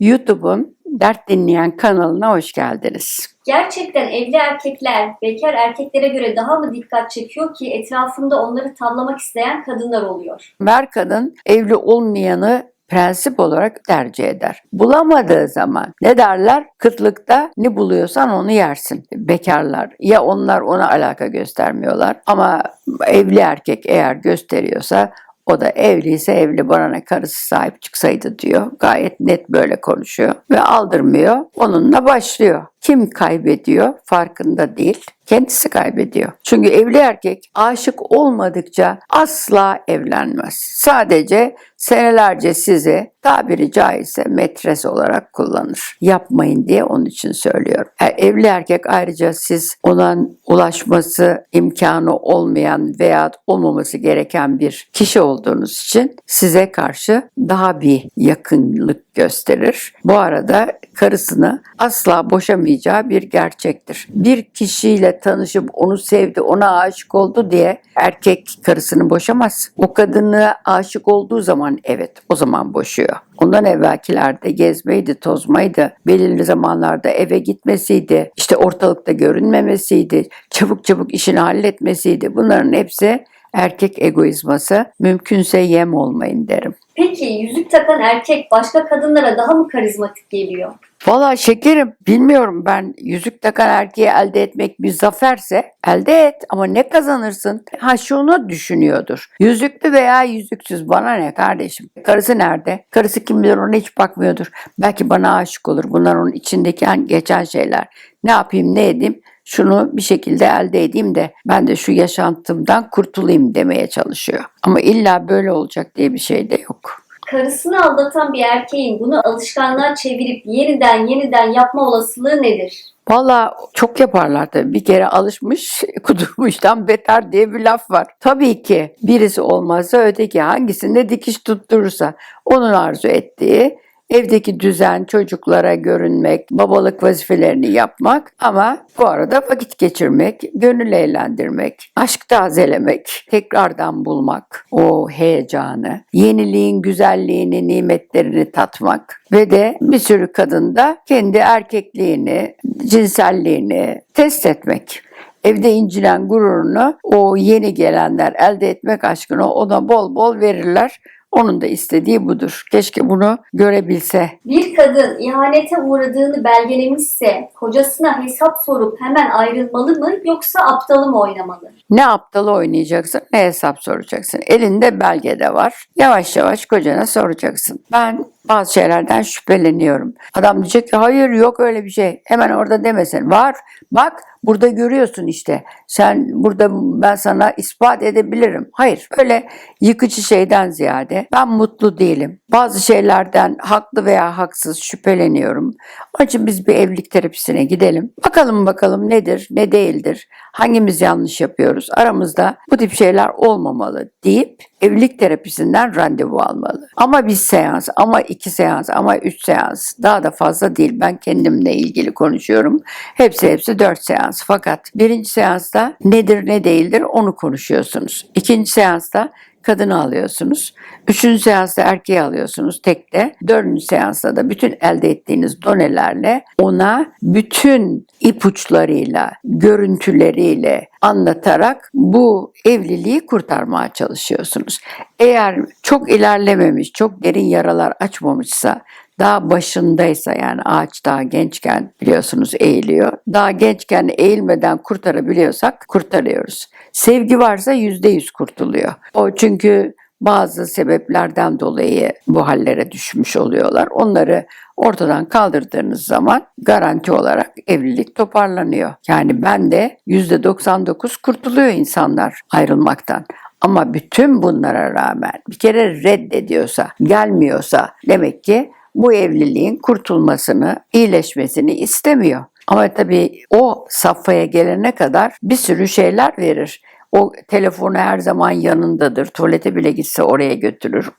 YouTube'un Dert Dinleyen kanalına hoş geldiniz. Gerçekten evli erkekler bekar erkeklere göre daha mı dikkat çekiyor ki etrafında onları tavlamak isteyen kadınlar oluyor? Her kadın evli olmayanı prensip olarak tercih eder. Bulamadığı zaman ne derler? Kıtlıkta ne buluyorsan onu yersin. Bekarlar ya onlar ona alaka göstermiyorlar ama evli erkek eğer gösteriyorsa o da evliyse evli bana ne karısı sahip çıksaydı diyor. Gayet net böyle konuşuyor ve aldırmıyor. Onunla başlıyor. Kim kaybediyor farkında değil. Kendisi kaybediyor. Çünkü evli erkek aşık olmadıkça asla evlenmez. Sadece senelerce sizi tabiri caizse metres olarak kullanır. Yapmayın diye onun için söylüyorum. Evli erkek ayrıca siz ona ulaşması imkanı olmayan veya olmaması gereken bir kişi olduğunuz için size karşı daha bir yakınlık gösterir. Bu arada karısını asla boşamayacağı bir gerçektir. Bir kişiyle tanışıp onu sevdi, ona aşık oldu diye erkek karısını boşamaz. O kadına aşık olduğu zaman evet o zaman boşuyor. Ondan evvelkilerde gezmeydi, tozmaydı, belirli zamanlarda eve gitmesiydi, işte ortalıkta görünmemesiydi, çabuk çabuk işini halletmesiydi. Bunların hepsi erkek egoizması. Mümkünse yem olmayın derim. Peki yüzük takan erkek başka kadınlara daha mı karizmatik geliyor? Valla şekerim bilmiyorum ben yüzük takan erkeği elde etmek bir zaferse elde et ama ne kazanırsın? Ha şunu düşünüyordur. Yüzüklü veya yüzüksüz bana ne kardeşim? Karısı nerede? Karısı kim bilir ona hiç bakmıyordur. Belki bana aşık olur. Bunlar onun içindeki geçen şeyler. Ne yapayım ne edeyim? Şunu bir şekilde elde edeyim de ben de şu yaşantımdan kurtulayım demeye çalışıyor. Ama illa böyle olacak diye bir şey de yok. Karısını aldatan bir erkeğin bunu alışkanlığa çevirip yeniden yeniden yapma olasılığı nedir? Valla çok yaparlar tabii. Bir kere alışmış, kudurmuştan beter diye bir laf var. Tabii ki birisi olmazsa öteki hangisinde dikiş tutturursa onun arzu ettiği evdeki düzen, çocuklara görünmek, babalık vazifelerini yapmak ama bu arada vakit geçirmek, gönül eğlendirmek, aşk tazelemek, tekrardan bulmak o heyecanı, yeniliğin güzelliğini, nimetlerini tatmak ve de bir sürü kadında kendi erkekliğini, cinselliğini test etmek evde incinen gururunu o yeni gelenler elde etmek aşkına ona bol bol verirler. Onun da istediği budur. Keşke bunu görebilse. Bir kadın ihanete uğradığını belgelemişse kocasına hesap sorup hemen ayrılmalı mı yoksa aptalı mı oynamalı? Ne aptalı oynayacaksın ne hesap soracaksın. Elinde belge de var. Yavaş yavaş kocana soracaksın. Ben bazı şeylerden şüpheleniyorum. Adam diyecek ki hayır yok öyle bir şey. Hemen orada demesin. Var. Bak burada görüyorsun işte. Sen burada ben sana ispat edebilirim. Hayır. Öyle yıkıcı şeyden ziyade ben mutlu değilim. Bazı şeylerden haklı veya haksız şüpheleniyorum. Onun için biz bir evlilik terapisine gidelim. Bakalım bakalım nedir, ne değildir. Hangimiz yanlış yapıyoruz? Aramızda bu tip şeyler olmamalı deyip evlilik terapisinden randevu almalı. Ama bir seans, ama iki seans, ama üç seans daha da fazla değil. Ben kendimle ilgili konuşuyorum. Hepsi hepsi dört seans. Fakat birinci seansta nedir ne değildir onu konuşuyorsunuz. İkinci seansta kadını alıyorsunuz. Üçüncü seansta erkeği alıyorsunuz tekte. Dördüncü seansta da bütün elde ettiğiniz donelerle ona bütün ipuçlarıyla, görüntüleriyle anlatarak bu evliliği kurtarmaya çalışıyorsunuz. Eğer çok ilerlememiş, çok derin yaralar açmamışsa daha başındaysa yani ağaç daha gençken biliyorsunuz eğiliyor. Daha gençken eğilmeden kurtarabiliyorsak kurtarıyoruz. Sevgi varsa yüzde yüz kurtuluyor. O çünkü bazı sebeplerden dolayı bu hallere düşmüş oluyorlar. Onları ortadan kaldırdığınız zaman garanti olarak evlilik toparlanıyor. Yani ben de %99 kurtuluyor insanlar ayrılmaktan. Ama bütün bunlara rağmen bir kere reddediyorsa, gelmiyorsa demek ki bu evliliğin kurtulmasını, iyileşmesini istemiyor. Ama tabii o safhaya gelene kadar bir sürü şeyler verir. O telefonu her zaman yanındadır. Tuvalete bile gitse oraya götürür.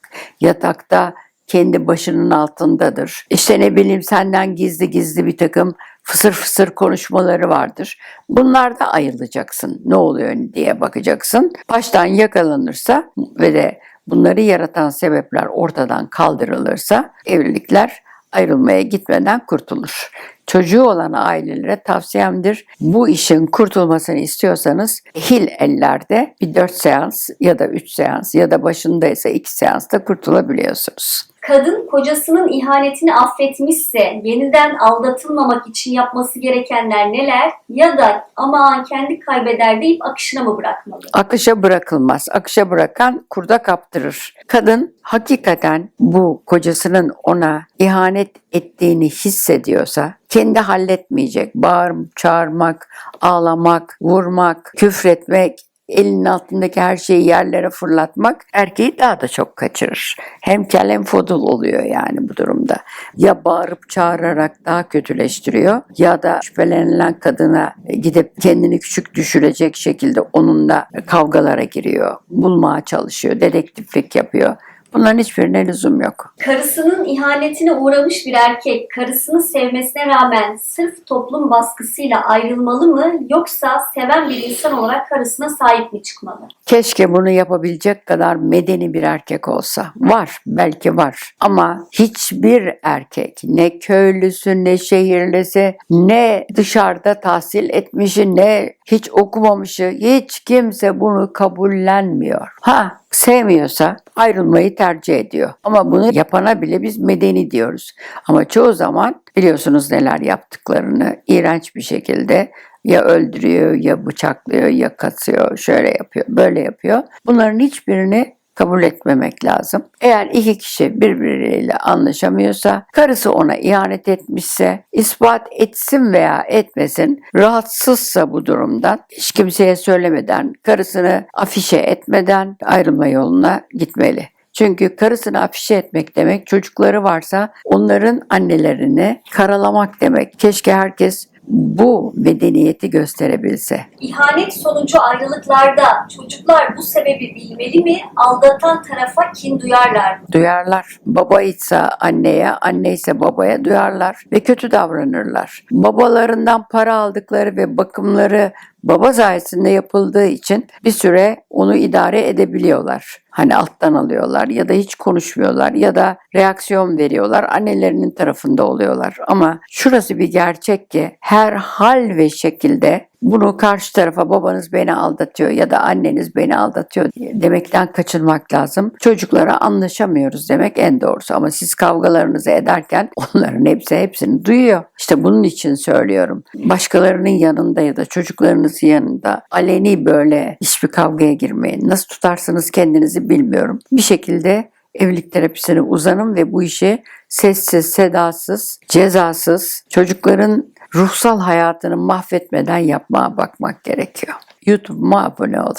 Yatakta kendi başının altındadır. İşte ne bileyim senden gizli gizli bir takım fısır fısır konuşmaları vardır. Bunlarda ayrılacaksın. Ne oluyor diye bakacaksın. Baştan yakalanırsa ve de bunları yaratan sebepler ortadan kaldırılırsa evlilikler ayrılmaya gitmeden kurtulur. Çocuğu olan ailelere tavsiyemdir. Bu işin kurtulmasını istiyorsanız hil ellerde bir 4 seans ya da 3 seans ya da başındaysa 2 seansta kurtulabiliyorsunuz. Kadın kocasının ihanetini affetmişse yeniden aldatılmamak için yapması gerekenler neler? Ya da aman kendi kaybeder deyip akışına mı bırakmalı? Akışa bırakılmaz. Akışa bırakan kurda kaptırır. Kadın hakikaten bu kocasının ona ihanet ettiğini hissediyorsa kendi halletmeyecek. Bağırıp çağırmak, ağlamak, vurmak, küfretmek, elinin altındaki her şeyi yerlere fırlatmak erkeği daha da çok kaçırır. Hem kel hem fodul oluyor yani bu durumda. Ya bağırıp çağırarak daha kötüleştiriyor ya da şüphelenilen kadına gidip kendini küçük düşürecek şekilde onunla kavgalara giriyor. Bulmaya çalışıyor, dedektiflik yapıyor. Bunların hiçbirine lüzum yok. Karısının ihanetine uğramış bir erkek karısını sevmesine rağmen sırf toplum baskısıyla ayrılmalı mı yoksa seven bir insan olarak karısına sahip mi çıkmalı? Keşke bunu yapabilecek kadar medeni bir erkek olsa. Var, belki var. Ama hiçbir erkek, ne köylüsü, ne şehirlisi, ne dışarıda tahsil etmişi, ne hiç okumamışı, hiç kimse bunu kabullenmiyor. Ha, sevmiyorsa ayrılmayı tercih ediyor. Ama bunu yapana bile biz medeni diyoruz. Ama çoğu zaman biliyorsunuz neler yaptıklarını iğrenç bir şekilde ya öldürüyor ya bıçaklıyor ya kasıyor şöyle yapıyor böyle yapıyor. Bunların hiçbirini kabul etmemek lazım. Eğer iki kişi birbirleriyle anlaşamıyorsa, karısı ona ihanet etmişse, ispat etsin veya etmesin, rahatsızsa bu durumdan, hiç kimseye söylemeden, karısını afişe etmeden ayrılma yoluna gitmeli. Çünkü karısını afişe etmek demek çocukları varsa onların annelerini karalamak demek. Keşke herkes bu medeniyeti gösterebilse. İhanet sonucu ayrılıklarda çocuklar bu sebebi bilmeli mi? Aldatan tarafa kin duyarlar mı? Duyarlar. Baba ise anneye, anne ise babaya duyarlar ve kötü davranırlar. Babalarından para aldıkları ve bakımları baba sayesinde yapıldığı için bir süre onu idare edebiliyorlar. Hani alttan alıyorlar ya da hiç konuşmuyorlar ya da reaksiyon veriyorlar. Annelerinin tarafında oluyorlar. Ama şurası bir gerçek ki her hal ve şekilde bunu karşı tarafa babanız beni aldatıyor ya da anneniz beni aldatıyor demekten kaçınmak lazım. Çocuklara anlaşamıyoruz demek en doğrusu ama siz kavgalarınızı ederken onların hepsi hepsini duyuyor. İşte bunun için söylüyorum. Başkalarının yanında ya da çocuklarınızın yanında aleni böyle hiçbir kavgaya girmeyin. Nasıl tutarsınız kendinizi bilmiyorum. Bir şekilde evlilik terapisine uzanın ve bu işi sessiz, sedasız, cezasız, çocukların ruhsal hayatını mahvetmeden yapmaya bakmak gerekiyor. YouTube'uma abone olun.